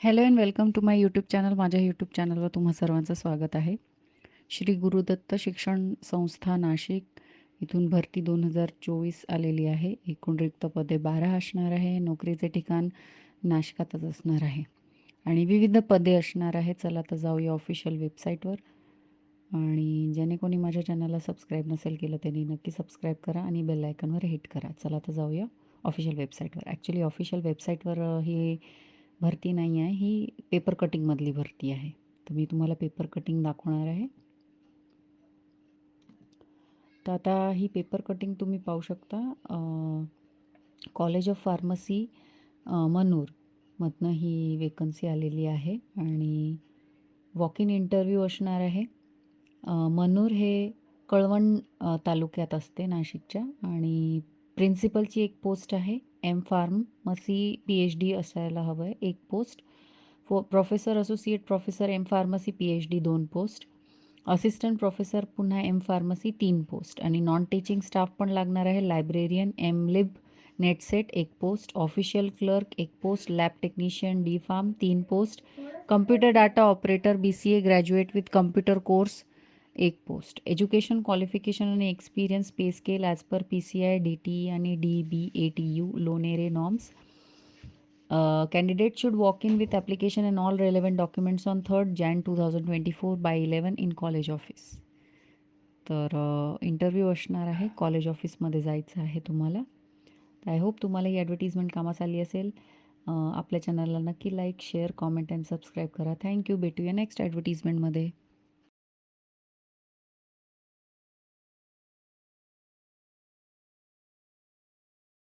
Hello and welcome to my YouTube channel माझ्या YouTube चॅनलवर तुम्हा सर्वांचं स्वागत आहे. श्री गुरुदत्त शिक्षण संस्था नाशिक इथून भरती दोन हजार चोवीस आलेली आहे. एकूण रिक्त पदे बारा असणार आहे. नोकरीचे ठिकाण नाशकातच असणार आहे. आणि विविध पदे असणार आहे. चला तर जाऊया ऑफिशियल वेबसाईटवर आणि ज्याने कोणी माझ्या चॅनलला सबस्क्राईब नसेल केलं त्यांनी नक्की सबस्क्राईब करा आणि बेल आयकनवर हिट करा. चला तर जाऊया ऑफिशियल वेबसाईटवर ॲक्च्युली ऑफिशियल वेबसाईटवर ही भरती नाही आहे ही पेपर कटिंगमधली भरती आहे. तर मी तुम्हाला पेपर कटिंग दाखवणार आहे. तर आता ही पेपर कटिंग तुम्ही पाहू शकता कॉलेज ऑफ फार्मसी मनूर मधनं ही वेकन्सी आलेली आहे आणि वॉक इन इंटरव्ह्यू असणार आहे. मनूर हे कळवण तालुक्यात असते नाशिकच्या आणि प्रिन्सिपलची एक पोस्ट आहे. M pharmacy P H D असायला हवं आहे एक पोस्ट फो professor associate professor M pharmacy P H D दोन पोस्ट असिस्टंट प्रोफेसर पुन्हा एम फार्मसी तीन पोस्ट आणि नॉन टीचिंग स्टाफ पण लागणार आहे librarian M lib NET SET एक पोस्ट ऑफिशियल क्लर्क एक post lab technician D pharm तीन post computer data operator B C A graduate with computer course एक पोस्ट एज्युकेशन क्वालिफिकेशन आणि experience pay scale as per P C I D T E D B A T U Lonere norms candidate should walk in with application and all relevant documents on third Jan two thousand twenty four by eleven in college office तर interview असणार आहे. College ऑफिसमध्ये जायचं आहे तुम्हाला. तर I hope तुम्हाला ही ॲडव्हर्टीजमेंट कामास आली असेल. आपल्या चॅनलला नक्की like share comment and subscribe करा. थँक्यू भेटूया नेक्स्ट ॲडव्हर्टीजमेंटमध्ये